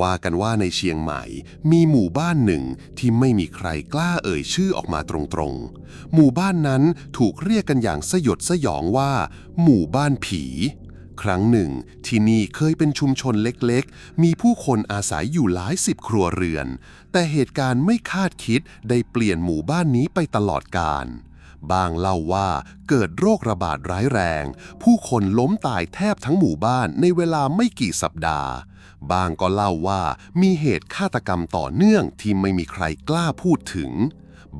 ว่ากันว่าในเชียงใหม่ มีหมู่บ้านหนึ่งที่ไม่มีใครกล้าเอ่ยชื่อออกมาตรงๆ หมู่บ้านนั้นถูกเรียกกันอย่างสยดสยองว่า หมู่บ้านผี ครั้งหนึ่ง ที่นี่เคยเป็นชุมชนเล็กๆ มีผู้คนอาศัยอยู่หลายสิบครัวเรือน แต่เหตุการณ์ไม่คาดคิดได้เปลี่ยนหมู่บ้านนี้ไปตลอดกาลบางเล่าว่าเกิดโรคระบาดร้ายแรง ผู้คนล้มตายแทบทั้งหมู่บ้านในเวลาไม่กี่สัปดาห์ บางก็เล่าว่ามีเหตุฆาตกรรมต่อเนื่องที่ไม่มีใครกล้าพูดถึง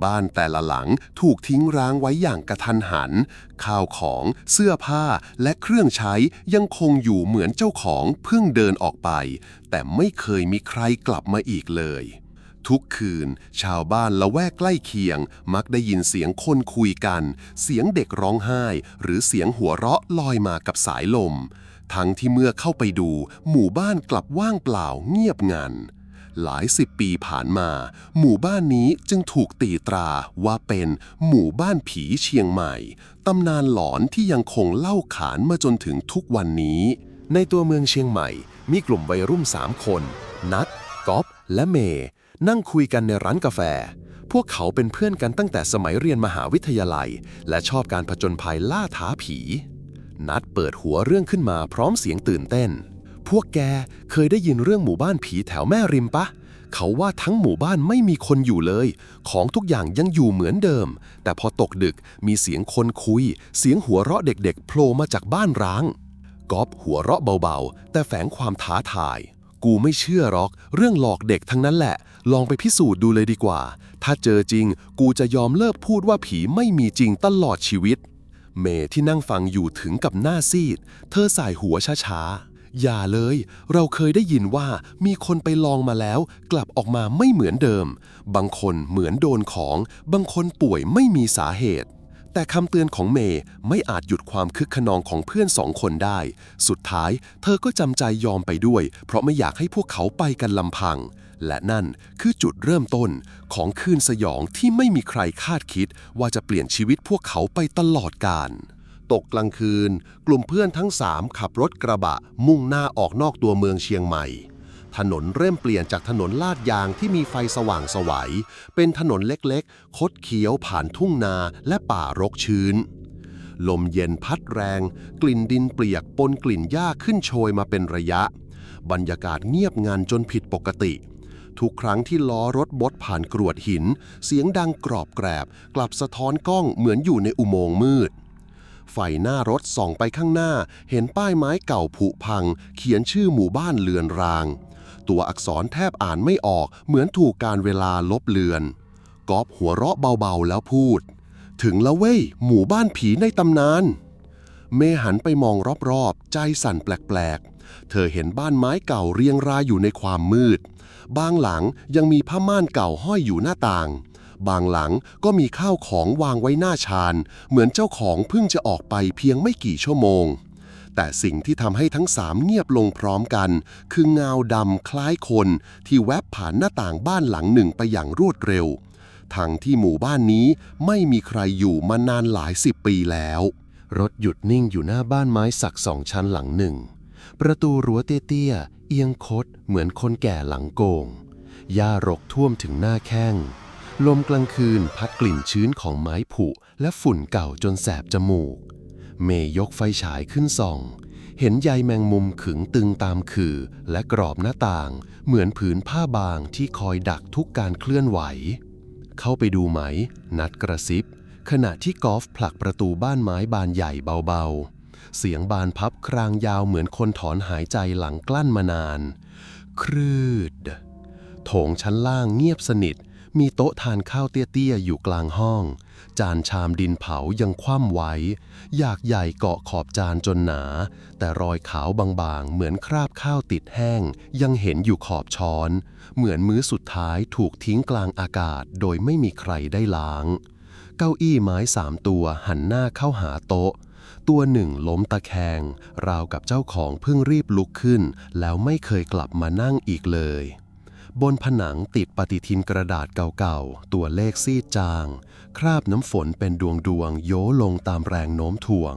บ้านแต่ละหลังถูกทิ้งร้างไว้อย่างกระทันหัน ข้าวของ เสื้อผ้าและเครื่องใช้ยังคงอยู่เหมือนเจ้าของเพิ่งเดินออกไป แต่ไม่เคยมีใครกลับมาอีกเลยทุกคืน ชาวบ้านละแวกใกล้เคียง มักได้ยินเสียงคนคุยกัน เสียงเด็กร้องไห้ หรือเสียงหัวเราะลอยมากับสายลม ทั้งที่เมื่อเข้าไปดูหมู่บ้านกลับว่างเปล่าเงียบงัน หลายสิบปีผ่านมา หมู่บ้านนี้จึงถูกตีตราว่าเป็นหมู่บ้านผีเชียงใหม่ ตำนานหลอนที่ยังคงเล่าขานมาจนถึงทุกวันนี้ ในตัวเมืองเชียงใหม่ มีกลุ่มวัยรุ่นสามคน นัดก๊อฟและเมย์นั่งคุยกันในร้านกาแฟ พวกเขาเป็นเพื่อนกันตั้งแต่สมัยเรียนมหาวิทยาลัย และชอบการผจญภัยล่าท้าผี นัดเปิดหัวเรื่องขึ้นมาพร้อมเสียงตื่นเต้น พวกแกเคยได้ยินเรื่องหมู่บ้านผีแถวแม่ริมปะ เขาว่าทั้งหมู่บ้านไม่มีคนอยู่เลย ของทุกอย่างยังอยู่เหมือนเดิม แต่พอตกดึกมีเสียงคนคุย เสียงหัวเราะเด็กๆโผล่มาจากบ้านร้างก๊อฟหัวเราะเบาๆ แต่แฝงความท้าทาย กูไม่เชื่อหรอก เรื่องหลอกเด็กทั้งนั้นแหละ ลองไปพิสูจน์ดูเลยดีกว่า ถ้าเจอจริง กูจะยอมเลิกพูดว่าผีไม่มีจริงตลอดชีวิต เมย์ที่นั่งฟังอยู่ถึงกับหน้าซีด เธอสายหัวช้าๆ อย่าเลย เราเคยได้ยินว่ามีคนไปลองมาแล้ว กลับออกมาไม่เหมือนเดิม บางคนเหมือนโดนของ บางคนป่วยไม่มีสาเหตุ แต่คำเตือนของเมย์ไม่อาจหยุดความคึกขนองของเพื่อนสองคนได้ สุดท้าย เธอก็จำใจยอมไปด้วย เพราะไม่อยากให้พวกเขาไปกันลำพัง และนั่นคือจุดเริ่มต้นของคืนสยองที่ไม่มีใครคาดคิดว่าจะเปลี่ยนชีวิตพวกเขาไปตลอดกาลตกกลางคืน กลุ่มเพื่อนทั้งสามขับรถกระบะ มุ่งหน้าออกนอกตัวเมืองเชียงใหม่ ถนนเริ่มเปลี่ยนจากถนนลาดยางที่มีไฟสว่างสวัย เป็นถนนเล็กๆ คดเคี้ยวผ่านทุ่งนาและป่ารกชื้น ลมเย็นพัดแรง กลิ่นดินเปียกปนกลิ่นหญ้าขึ้นโชยมาเป็นระยะ บรรยากาศเงียบงันจนผิดปกติ ทุกครั้งที่ล้อรถบดผ่านกรวดหิน เสียงดังกรอบแกรบ กลับสะท้อนกล้องเหมือนอยู่ในอุโมงค์มืด ไฟหน้ารถส่องไปข้างหน้า เห็นป้ายไม้เก่าผุพัง เขียนชื่อหมู่บ้านเลือนราง ตัวอักษรแทบอ่านไม่ออกเหมือนถูกการเวลาลบเลือนกอบหัวเราะเบาๆแล้วพูด ถึงแล้วเว้ย หมู่บ้านผีในตำนาน เมย์หันไปมองรอบๆ ใจสั่นแปลกๆ เธอเห็นบ้านไม้เก่าเรียงรายอยู่ในความมืด บางหลังยังมีผ้าม่านเก่าห้อยอยู่หน้าต่าง บางหลังก็มีข้าวของวางไว้หน้าชาน เหมือนเจ้าของเพิ่งจะออกไปเพียงไม่กี่ชั่วโมง แต่สิ่งที่ทำให้ทั้งสามเงียบลงพร้อมกัน คือเงาดำคล้ายคนที่แวบผ่านหน้าต่างบ้านหลังหนึ่งไปอย่างรวดเร็ว ทั้งที่หมู่บ้านนี้ไม่มีใครอยู่มานานหลายสิบปีแล้วรถหยุดนิ่งอยู่หน้าบ้านไม้สักสองชั้นหลังหนึ่ง ประตูรั้วเตี้ยๆเอียงคดเหมือนคนแก่หลังโกงหญ้ารกท่วมถึงหน้าแข้ง ลมกลางคืนพัดกลิ่นชื้นของไม้ผุและฝุ่นเก่าจนแสบจมูก เมย์ยกไฟฉายขึ้นส่อง เห็นใยแมงมุมขึงตึงตามขื่อและกรอบหน้าต่าง เหมือนผืนผ้าบางที่คอยดักทุกการเคลื่อนไหว เข้าไปดูไหม นัดกระซิบ ขณะที่กอล์ฟผลักประตูบ้านไม้บานใหญ่เบาๆ เสียงบานพับครางยาวเหมือนคนถอนหายใจหลังกลั้นมานาน ครืด โถงชั้นล่างเงียบสนิท มีโต๊ะทานข้าวเตี้ยๆ อยู่กลางห้อง จานชามดินเผายังคว่ำไว้ อยากใหญ่เกาะขอบจานจนหนา แต่รอยขาวบางๆ เหมือนคราบข้าวติดแห้ง ยังเห็นอยู่ขอบช้อน เหมือนมื้อสุดท้ายถูกทิ้งกลางอากาศ โดยไม่มีใครได้ล้าง เก้าอี้ไม้สามตัวหันหน้าเข้าหาโต๊ะ ตัวหนึ่งล้มตะแคง ราวกับเจ้าของเพิ่งรีบลุกขึ้น แล้วไม่เคยกลับมานั่งอีกเลย บนผนังติดปฏิทินกระดาษเก่าๆ ตัวเลขซีดจาง คราบน้ำฝนเป็นดวงๆ โยลงตามแรงโน้มถ่วง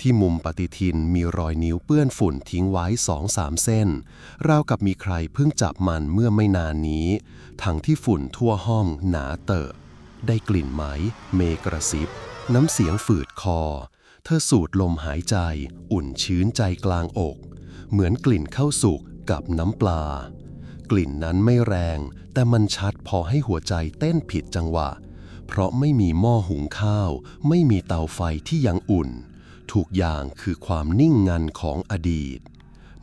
ที่มุมปฏิทินมีรอยนิ้วเปื้อนฝุ่นทิ้งไว้สองสามเส้น ราวกับมีใครเพิ่งจับมันเมื่อไม่นานนี้ ทั้งที่ฝุ่นทั่วห้องหนาเตอะ ได้กลิ่นไหม เมกระซิบ น้ำเสียงฝืดคอ เธอสูดลมหายใจ อุ่นชื้นใจกลางอก เหมือนกลิ่นข้าวสุกกับน้ำปลา กลิ่นนั้นไม่แรง แต่มันชัดพอให้หัวใจเต้นผิดจังหวะ เพราะไม่มีหม้อหุงข้าว ไม่มีเตาไฟที่ยังอุ่น ทุกอย่างคือความนิ่งงันของอดีต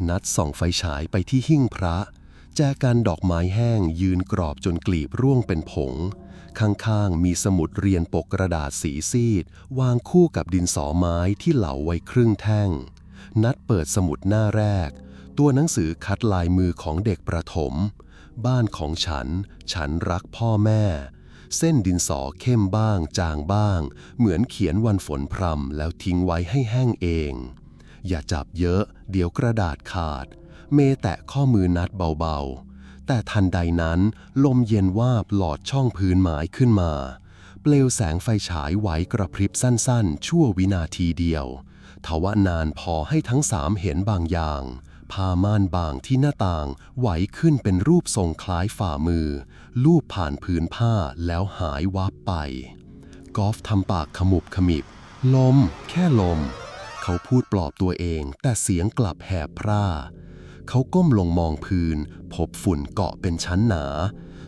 นัดส่องไฟฉายไปที่หิ้งพระ แจกันดอกไม้แห้งยืนกรอบจนกลีบร่วงเป็นผง ข้างๆ มีสมุดเรียนปกกระดาษสีซีด วางคู่กับดินสอไม้ที่เหลาไว้ครึ่งแท่ง นัดเปิดสมุดหน้าแรก ตัวหนังสือคัดลายมือของเด็กประถม บ้านของฉัน ฉันรักพ่อแม่ เส้นดินสอเข้มบ้าง จางบ้าง เหมือนเขียนวันฝนพรำแล้วทิ้งไว้ให้แห้งเอง อย่าจับเยอะ เดี๋ยวกระดาษขาด เมแตะข้อมือนัดเบาๆ แต่ทันใดนั้น ลมเย็นวาบหลอดช่องพื้นไม้ขึ้นมา เปลวแสงไฟฉายไหวกระพริบสั้นๆ ชั่ววินาทีเดียวทว่านานพอให้ทั้งสามเห็นบางอย่างผ้าม่านบางที่หน้าต่างไหวขึ้นเป็นรูปทรงคล้ายฝ่ามือ ลูบผ่านพื้นผ้าแล้วหายวับไป กอล์ฟทำปากขมุบขมิบ ลม แค่ลม เขาพูดปลอบตัวเองแต่เสียงกลับแหบพร่า เขาก้มลงมองพื้น พบฝุ่นเกาะเป็นชั้นหนา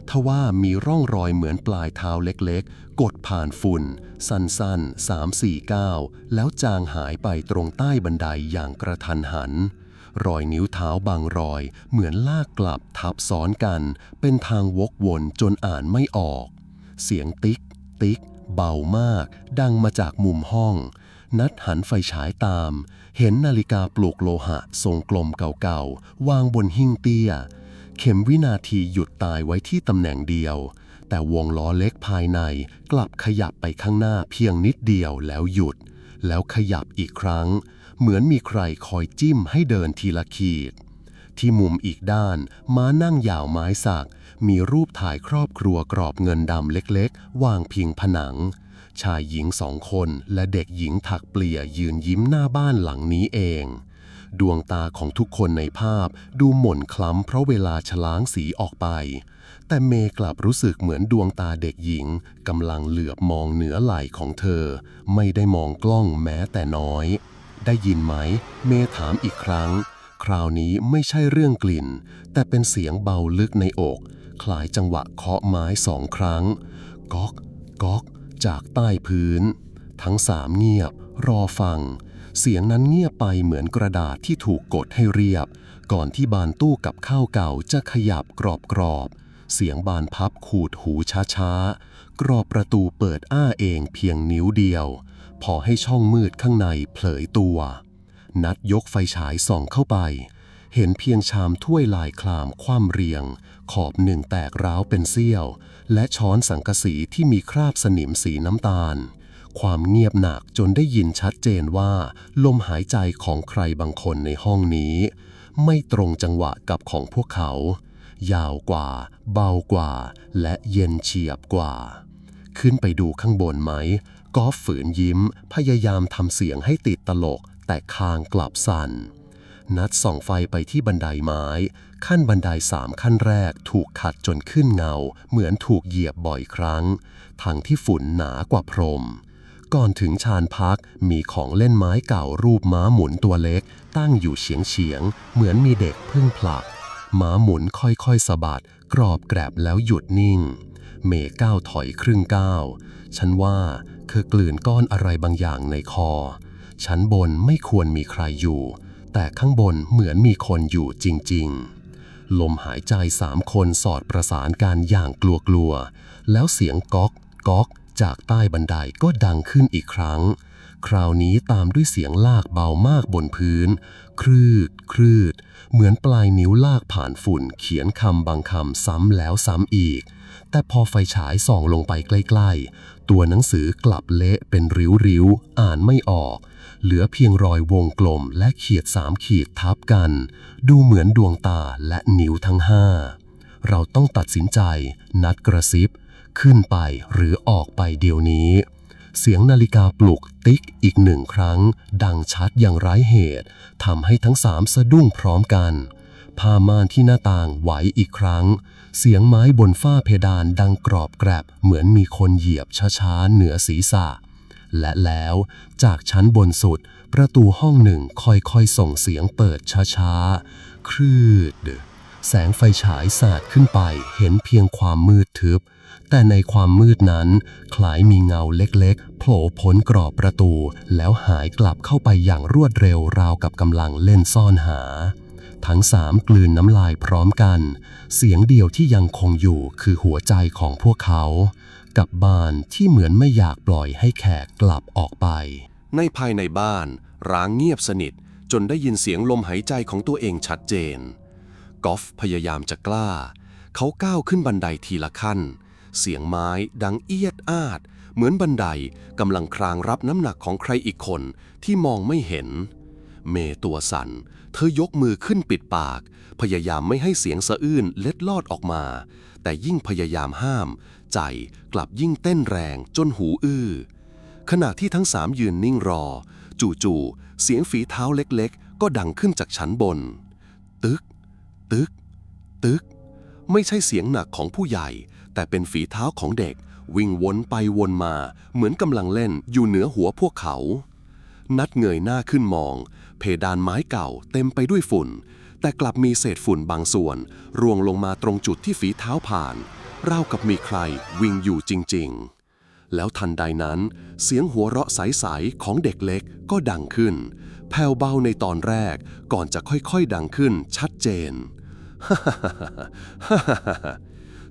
ทว่ามีร่องรอยเหมือนปลายเท้าเล็กๆ กดผ่านฝุ่น สั้นๆสามสี่ก้าวแล้วจางหายไปตรงใต้บันไดอย่างกระทันหัน รอยนิ้วเท้าบางรอย เหมือนลากกลับทับซ้อนกัน เป็นทางวกวนจนอ่านไม่ออก เสียงติ๊ก ติ๊ก เบามาก ดังมาจากมุมห้อง นัดหันไฟฉายตาม เห็นนาฬิกาปลูกโลหะทรงกลมเก่าๆ วางบนหิ้งเตี้ย เข็มวินาทีหยุดตายไว้ที่ตำแหน่งเดียว แต่วงล้อเล็กภายในกลับขยับไปข้างหน้าเพียงนิดเดียวแล้วหยุด แล้วขยับอีกครั้ง เหมือนมีใครคอยจิ้มให้เดินทีละขีด ที่มุมอีกด้าน ม้านั่งยาวไม้สัก มีรูปถ่ายครอบครัวกรอบเงินดำเล็กๆ วางพิงผนัง ชายหญิงสองคนและเด็กหญิงถักเปลี่ยยืนยิ้มหน้าบ้านหลังนี้เอง ดวงตาของทุกคนในภาพดูหม่นคล้ำเพราะเวลาฉล้างสีออกไป แต่เมย์กลับรู้สึกเหมือนดวงตาเด็กหญิงกำลังเหลือบมองเหนือไหล่ของเธอ ไม่ได้มองกล้องแม้แต่น้อย ได้ยินไหม เมย์ถามอีกครั้ง คราวนี้ไม่ใช่เรื่องกลิ่น แต่เป็นเสียงเบาลึกในอก คล้ายจังหวะเคาะไม้สองครั้ง ก๊อก ก๊อก จากใต้พื้น ทั้งสามเงียบ รอฟัง เสียงนั้นเงียบไปเหมือนกระดาษที่ถูกกดให้เรียบ ก่อนที่บานตู้กับข้าวเก่าจะขยับกรอบกรอบๆเสียงบานพับขูดหูช้าๆ กรอบประตูเปิดอ้าเองเพียงนิ้วเดียว พอให้ช่องมืดข้างในเผยตัว นัดยกไฟฉายส่องเข้าไป เห็นเพียงชามถ้วยลายคลามคว่ำเรียง ขอบหนึ่งแตกร้าวเป็นเสี้ยว และช้อนสังกะสีที่มีคราบสนิมสีน้ำตาล ความเงียบหนักจนได้ยินชัดเจนว่า ลมหายใจของใครบางคนในห้องนี้ ไม่ตรงจังหวะกับของพวกเขา ยาวกว่า เบากว่า และเย็นเฉียบกว่า ขึ้นไปดูข้างบนไหมกอฟฝืนยิ้ม พยายามทำเสียงให้ติดตลก แต่คางกลับสั่น นัดส่องไฟไปที่บันไดไม้ ขั้นบันไดสามขั้นแรกถูกขัดจนขึ้นเงา เหมือนถูกเหยียบบ่อยครั้ง ทั้งที่ฝุ่นหนากว่าพรม ก่อนถึงชานพักมีของเล่นไม้เก่ารูปม้าหมุนตัวเล็ก ตั้งอยู่เฉียงเฉียง เหมือนมีเด็กเพิ่งผลัก ม้าหมุนค่อยๆสะบัด กรอบแกรบแล้วหยุดนิ่ง เมย์ก้าวถอยครึ่งก้าวฉันว่าเธอกลืนก้อนอะไรบางอย่างในคอ ชั้นบนไม่ควรมีใครอยู่ แต่ข้างบนเหมือนมีคนอยู่จริง ๆ ลมหายใจสามคนสอดประสานกันอย่างกลัวๆ แล้วเสียงก๊อกก๊อกจากใต้บันไดก็ดังขึ้นอีกครั้ง คราวนี้ตามด้วยเสียงลากเบามากบนพื้น ครืด ครืด เหมือนปลายนิ้วลากผ่านฝุ่นเขียนคำบางคำซ้ำแล้วซ้ำอีก แต่พอไฟฉายส่องลงไปใกล้ ๆ ตัวหนังสือกลับเละเป็นริ้วๆ อ่านไม่ออก เหลือเพียงรอยวงกลมและเขียดสามขีดทับกัน ดูเหมือนดวงตาและนิ้วทั้งห้า เราต้องตัดสินใจ นัดกระซิบ ขึ้นไปหรือออกไปเดี๋ยวนี้ เสียงนาฬิกาปลุกติ๊กอีกหนึ่งครั้ง ดังชัดอย่างไร้เหตุทำให้ทั้งสามสะดุ้งพร้อมกันผ้าม่านที่หน้าต่างไหวอีกครั้ง เสียงไม้บนฝ้าเพดานดังกรอบแกรบเหมือนมีคนเหยียบช้าๆเหนือศีรษะ และแล้วจากชั้นบนสุด ประตูห้องหนึ่งค่อยๆ ส่งเสียงเปิดช้าๆ ครืด แสงไฟฉายสาดขึ้นไปเห็นเพียงความมืดทึบ แต่ในความมืดนั้นคล้ายมีเงาเล็กๆโผล่พ้นกรอบประตู แล้วหายกลับเข้าไปอย่างรวดเร็วราวกับกำลังเล่นซ่อนหาทั้งสามกลืนน้ำลายพร้อมกัน เสียงเดียวที่ยังคงอยู่คือหัวใจของพวกเขา กับบานที่เหมือนไม่อยากปล่อยให้แขกกลับออกไป ในภายในบ้านร้างเงียบสนิทจนได้ยินเสียงลมหายใจของตัวเองชัดเจน กอฟพยายามจะกล้า เขาก้าวขึ้นบันไดทีละขั้น เสียงไม้ดังเอียดอาด เหมือนบันไดกำลังครางรับน้ำหนักของใครอีกคนที่มองไม่เห็น เมตัวสัน่น เธอยกมือขึ้นปิดปาก พยายามไม่ให้เสียงสะอื้นเล็ดลอดออกมา แต่ยิ่งพยายามห้าม ใจกลับยิ่งเต้นแรงจนหูอื้อ ขณะที่ทั้งสามยืนนิ่งรอ จู่ๆเสียงฝีเท้าเล็กๆ ก็ดังขึ้นจากชั้นบน ตึก ตึก ตึก ไม่ใช่เสียงหนักของผู้ใหญ่ แต่เป็นฝีเท้าของเด็กวิ่งวนไปวนมาเหมือนกำลังเล่นอยู่เหนือหัวพวกเขา นัดเงยหน้าขึ้นมอง เพดานไม้เก่าเต็มไปด้วยฝุ่น แต่กลับมีเศษฝุ่นบางส่วน ร่วงลงมาตรงจุดที่ฝีเท้าผ่านราวกับมีใครวิ่งอยู่จริง ๆ แล้วทันใดนั้น เสียงหัวเราะใส ๆ ของเด็กเล็กก็ดังขึ้น แผ่วเบาในตอนแรกก่อนจะค่อย ๆ ดังขึ้นชัดเจน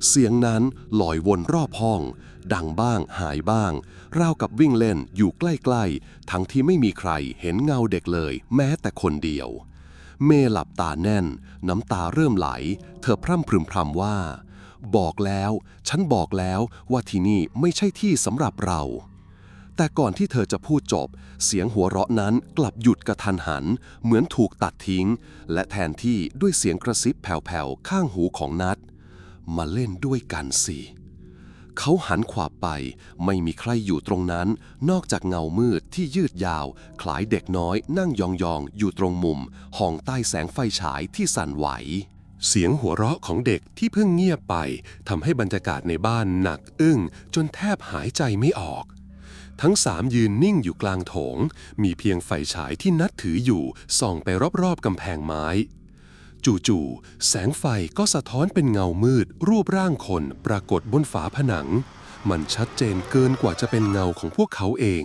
เสียงนั้นลอยวนรอบห้อง ดังบ้างหายบ้าง ราวกับวิ่งเล่นอยู่ใกล้ๆ ทั้งที่ไม่มีใครเห็นเงาเด็กเลย แม้แต่คนเดียว เมหลับตาแน่น น้ำตาเริ่มไหล เธอพร่ำพรึมพรำว่า บอกแล้ว ฉันบอกแล้วว่าที่นี่ไม่ใช่ที่สำหรับเรา แต่ก่อนที่เธอจะพูดจบ เสียงหัวเราะนั้นกลับหยุดกระทันหัน เหมือนถูกตัดทิ้ง และแทนที่ด้วยเสียงกระซิบแผ่วๆข้างหูของนัดมาเล่นด้วยกันสิ เขาหันขวาไป ไม่มีใครอยู่ตรงนั้น นอกจากเงามืดที่ยืดยาว คล้ายเด็กน้อย นั่งยองๆ อยู่ตรงมุม ห้องใต้แสงไฟฉายที่สั่นไหว เสียงหัวเราะของเด็กที่เพิ่งเงียบไปทำให้บรรยากาศในบ้านหนักอึ้ง จนแทบหายใจไม่ออก ทั้งสามยืนนิ่งอยู่กลางโถง มีเพียงไฟฉายที่นัดถืออยู่ส่องไปรอบๆกำแพงไม้ จู่ๆ แสงไฟก็สะท้อนเป็นเงามืด รูปร่างคนปรากฏบนฝาผนัง มันชัดเจนเกินกว่าจะเป็นเงาของพวกเขาเอง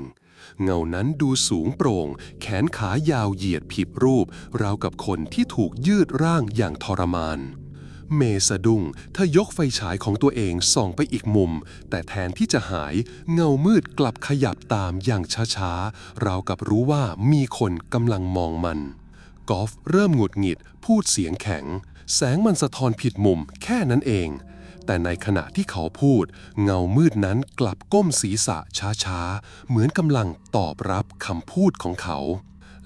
เงานั้นดูสูงโปร่ง แขนขายาวเหยียดผิดรูป ราวกับคนที่ถูกยืดร่างอย่างทรมาน เมสะดุ้งเธอยกไฟฉายของตัวเองส่องไปอีกมุม แต่แทนที่จะหาย เงามืดกลับขยับตามอย่างช้าๆ ราวกับรู้ว่ามีคนกำลังมองมัน กอล์ฟเริ่มหงุดหงิด พูดเสียงแข็ง แสงมันสะท้อนผิดมุมแค่นั้นเอง แต่ในขณะที่เขาพูด เงามืดนั้นกลับก้มศีรษะช้าๆ เหมือนกำลังตอบรับคำพูดของเขา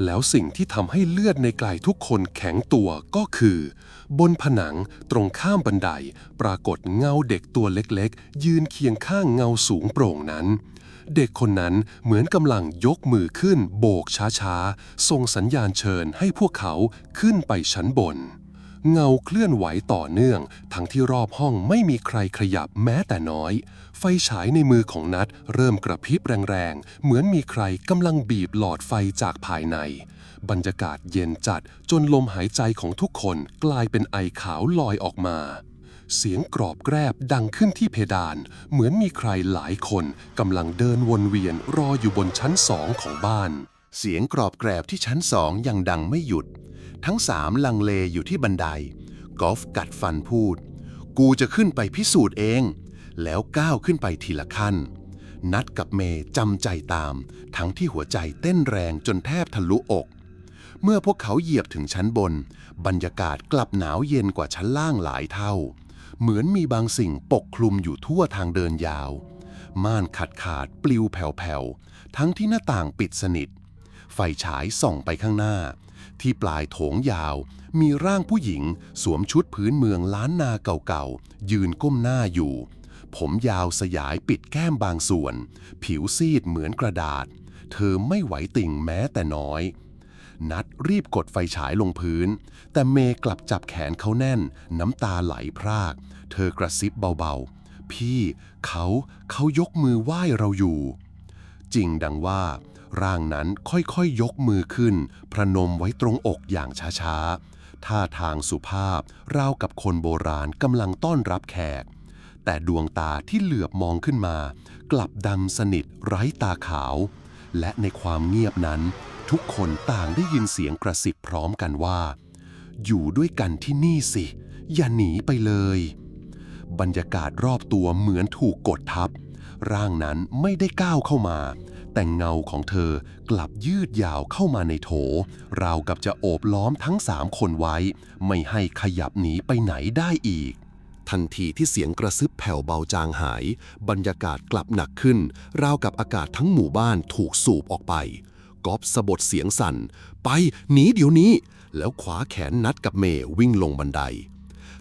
แล้วสิ่งที่ทำให้เลือดในกายทุกคนแข็งตัวก็คือ บนผนังตรงข้ามบันได ปรากฏเงาเด็กตัวเล็กๆ ยืนเคียงข้างเงาสูงโปร่งนั้น เด็กคนนั้นเหมือนกำลังยกมือขึ้นโบกช้าๆ ส่งสัญญาณเชิญให้พวกเขาขึ้นไปชั้นบน เงาเคลื่อนไหวต่อเนื่อง ทั้งที่รอบห้องไม่มีใครขยับแม้แต่น้อย ไฟฉายในมือของนัดเริ่มกระพริบแรงๆ เหมือนมีใครกำลังบีบหลอดไฟจากภายใน บรรยากาศเย็นจัดจนลมหายใจของทุกคนกลายเป็นไอขาวลอยออกมา เสียงกรอบแกรบดังขึ้นที่เพดาน เหมือนมีใครหลายคนกำลังเดินวนเวียนรออยู่บนชั้นสองของบ้าน เสียงกรอบแกรบที่ชั้นสองยังดังไม่หยุด ทั้งสามลังเลอยู่ที่บันได กอล์ฟกัดฟันพูด กูจะขึ้นไปพิสูจน์เอง แล้วก้าวขึ้นไปทีละขั้น นัดกับเมย์จำใจตาม ทั้งที่หัวใจเต้นแรงจนแทบทะลุอกเมื่อพวกเขาเหยียบถึงชั้นบน บรรยากาศกลับหนาวเย็นกว่าชั้นล่างหลายเท่า เหมือนมีบางสิ่งปกคลุมอยู่ทั่วทางเดินยาว ม่านขาดขาดปลิวแผ่วๆ ทั้งที่หน้าต่างปิดสนิท ไฟฉายส่องไปข้างหน้า ที่ปลายโถงยาว มีร่างผู้หญิงสวมชุดพื้นเมืองล้านนาเก่าๆ ยืนก้มหน้าอยู่ ผมยาวสยายปิดแก้มบางส่วน ผิวซีดเหมือนกระดาษ เธอไม่ไหวติ่งแม้แต่น้อย นัดรีบกดไฟฉายลงพื้น แต่เมย์กลับจับแขนเขาแน่น น้ำตาไหลพราก เธอกระซิบเบาๆ พี่เขาเขายกมือไหว้เราอยู่ จริงดังว่า ร่างนั้นค่อยๆยยกมือขึ้น พระนมไว้ตรงอกอย่างช้าๆ ท่าทางสุภาพราวกับคนโบราณกำลังต้อนรับแขก แต่ดวงตาที่เหลือบมองขึ้นมา กลับดำสนิทไร้ตาขาว และในความเงียบนั้น ทุกคนต่างได้ยินเสียงกระซิบพร้อมกันว่า อยู่ด้วยกันที่นี่สิ อย่าหนีไปเลย บรรยากาศรอบตัวเหมือนถูกกดทับ ร่างนั้นไม่ได้ก้าวเข้ามา แต่เงาของเธอกลับยืดยาวเข้ามาในโถ ราวกับจะโอบล้อมทั้งสามคนไว้ ไม่ให้ขยับหนีไปไหนได้อีกทันทีที่เสียงกระซึบแผ่วเบาจางหาย บรรยากาศกลับหนักขึ้น ราวกับอากาศทั้งหมู่บ้านถูกสูบออกไป ก๊อฟสะบดเสียงสั่น ไปหนีเดี๋ยวนี้ แล้วขวาแขนนัดกับเมย์วิ่งลงบันได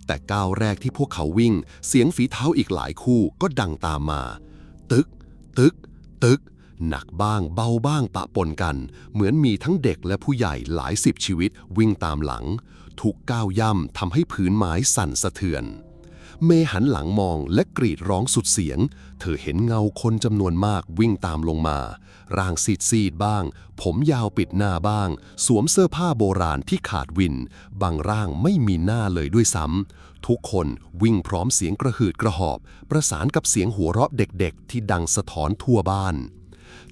แต่ก้าวแรกที่พวกเขาวิ่ง เสียงฝีเท้าอีกหลายคู่ก็ดังตามมา ตึก ตึก ตึก หนักบ้างเบาบ้างปะปนกัน เหมือนมีทั้งเด็กและผู้ใหญ่หลายสิบชีวิตวิ่งตามหลัง ทุกก้าวย่ำทำให้พื้นไม้สั่นสะเทือน เมย์หันหลังมองและกรีดร้องสุดเสียง เธอเห็นเงาคนจำนวนมากวิ่งตามลงมา ร่างซีดซีดๆบ้าง ผมยาวปิดหน้าบ้าง สวมเสื้อผ้าโบราณที่ขาดวิน บางร่างไม่มีหน้าเลยด้วยซ้ำ ทุกคนวิ่งพร้อมเสียงกระหืดกระหอบ ประสานกับเสียงหัวเราะเด็กๆ ที่ดังสะท้อนทั่วบ้าน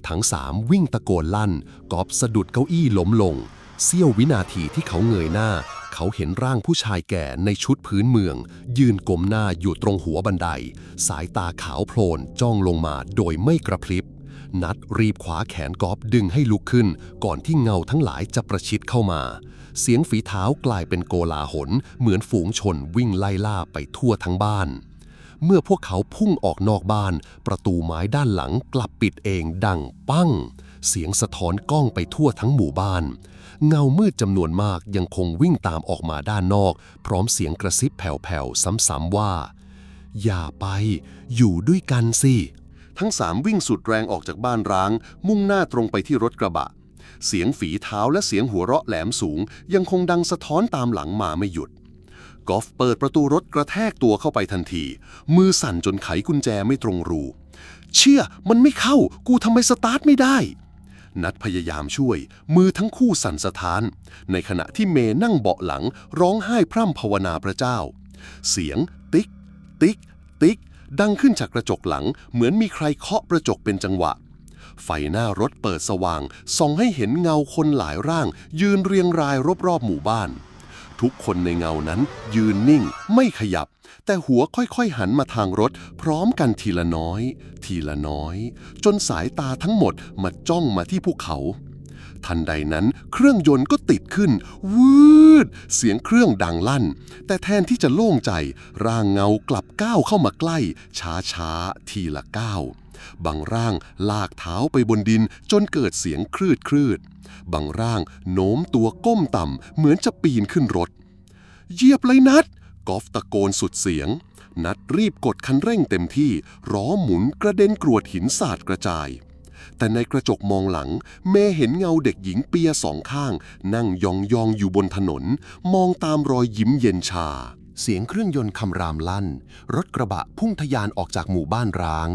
ทั้งสามวิ่งตะโกนลั่นกอบสะดุดเก้าอี้ล้มลงเสี้ยววินาทีที่เขาเงยหน้า เขาเห็นร่างผู้ชายแก่ในชุดพื้นเมือง ยืนกลมหน้าอยู่ตรงหัวบันได สายตาขาวโพลนจ้องลงมาโดยไม่กระพริบ นัดรีบขวาแขนกอบดึงให้ลุกขึ้น ก่อนที่เงาทั้งหลายจะประชิดเข้ามา เสียงฝีเท้ากลายเป็นโกลาหล เหมือนฝูงชนวิ่งไล่ล่าไปทั่วทั้งบ้าน เมื่อพวกเขาพุ่งออกนอกบ้าน ประตูไม้ด้านหลังกลับปิดเองดังปั้ง เสียงสะท้อนก้องไปทั่วทั้งหมู่บ้าน เงามืดจำนวนมากยังคงวิ่งตามออกมาด้านนอก พร้อมเสียงกระซิบแผ่วๆซ้ำๆว่า อย่าไปอยู่ด้วยกันสิ ทั้งสามวิ่งสุดแรงออกจากบ้านร้าง มุ่งหน้าตรงไปที่รถกระบะ เสียงฝีเท้าและเสียงหัวเราะแหลมสูง ยังคงดังสะท้อนตามหลังมาไม่หยุดกอล์ฟเปิดประตูรถกระแทกตัวเข้าไปทันที มือสั่นจนไขกุญแจไม่ตรงรู เชื่อมันไม่เข้า กูทำไมสตาร์ทไม่ได้ นัดพยายามช่วย มือทั้งคู่สั่นสะท้าน ในขณะที่เมย์นั่งเบาะหลัง ร้องไห้พร่ำภาวนาพระเจ้า เสียง ติ๊ก ติ๊ก ติ๊ก ดังขึ้นจากกระจกหลัง เหมือนมีใครเคาะกระจกเป็นจังหวะ ไฟหน้ารถเปิดสว่างส่องให้เห็นเงาคนหลายร่าง ยืนเรียงรายรอบๆหมู่บ้าน ทุกคนในเงานั้นยืนนิ่งไม่ขยับ แต่หัวค่อยๆหันมาทางรถ พร้อมกันทีละน้อย ทีละน้อย จนสายตาทั้งหมดมาจ้องมาที่พวกเขา ทันใดนั้นเครื่องยนต์ก็ติดขึ้น วืด เสียงเครื่องดังลั่น แต่แทนที่จะโล่งใจ ร่างเงากลับก้าวเข้ามาใกล้ ช้าๆ ทีละก้าวบางร่างลากเท้าไปบนดินจนเกิดเสียงคลืดคลืด บางร่างโน้มตัวก้มต่ำเหมือนจะปีนขึ้นรถ เหยียบเลยนัด กอล์ฟตะโกนสุดเสียง นัดรีบกดคันเร่งเต็มที่ล้อหมุนกระเด็นกรวดหินสาดกระจาย แต่ในกระจกมองหลัง เมเห็นเงาเด็กหญิงเปียสองข้าง นั่งยองยองอยู่บนถนน มองตามรอยยิ้มเย็นชา เสียงเครื่องยนต์คำรามลั่น รถกระบะพุ่งทะยานออกจากหมู่บ้านร้าง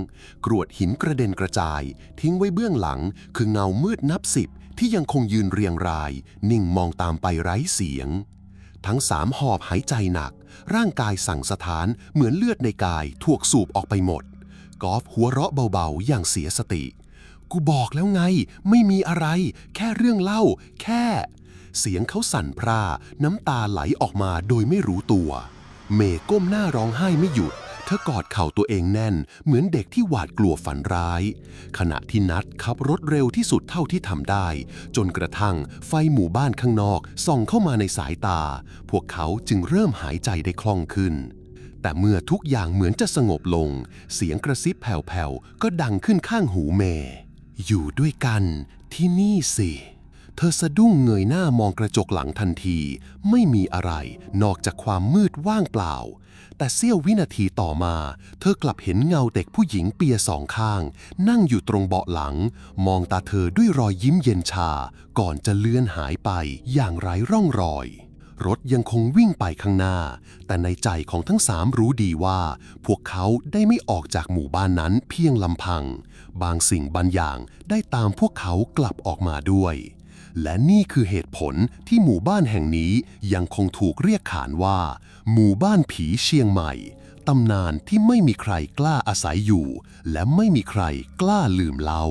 กรวดหินกระเด็นกระจาย ทิ้งไว้เบื้องหลัง คือเงามืดนับสิบที่ยังคงยืนเรียงราย นิ่งมองตามไปไร้เสียง ทั้งสามหอบหายใจหนัก ร่างกายสั่งสถานเหมือนเลือดในกายถูกสูบออกไปหมด กอล์ฟหัวเราะเบาๆ อย่างเสียสติ กูบอกแล้วไง ไม่มีอะไร แค่เรื่องเล่า แค่ เสียงเขาสั่นพร่า น้ำตาไหลออกมาโดยไม่รู้ตัว เมย์ก้มหน้าร้องไห้ไม่หยุด ธอกอดเข่าตัวเองแน่น เหมือนเด็กที่หวาดกลัวฝันร้าย ขณะที่นัดขับรถเร็วที่สุดเท่าที่ทำได้ จนกระทั่งไฟหมู่บ้านข้างนอกส่องเข้ามาในสายตา พวกเขาจึงเริ่มหายใจได้คล่องขึ้น แต่เมื่อทุกอย่างเหมือนจะสงบลง เสียงกระซิบแผ่วๆก็ดังขึ้นข้างหูเมย์อยู่ด้วยกันที่นี่สิเธอสะดุ้งเงยหน้ามองกระจกหลังทันที ไม่มีอะไร นอกจากความมืดว่างเปล่า แต่เสี้ยววินาทีต่อมา เธอกลับเห็นเงาเด็กผู้หญิงเปียสองข้าง นั่งอยู่ตรงเบาะหลัง มองตาเธอด้วยรอยยิ้มเย็นชา ก่อนจะเลือนหายไปอย่างไร้ร่องรอย รถยังคงวิ่งไปข้างหน้า แต่ในใจของทั้งสามรู้ดีว่า พวกเขาได้ไม่ออกจากหมู่บ้านนั้นเพียงลำพัง บางสิ่งบางอย่างได้ตามพวกเขากลับออกมาด้วย และนี่คือเหตุผลที่หมู่บ้านแห่งนี้ยังคงถูกเรียกขานว่า หมู่บ้านผีเชียงใหม่ ตำนานที่ไม่มีใครกล้าอาศัยอยู่ และไม่มีใครกล้าลืมเล่า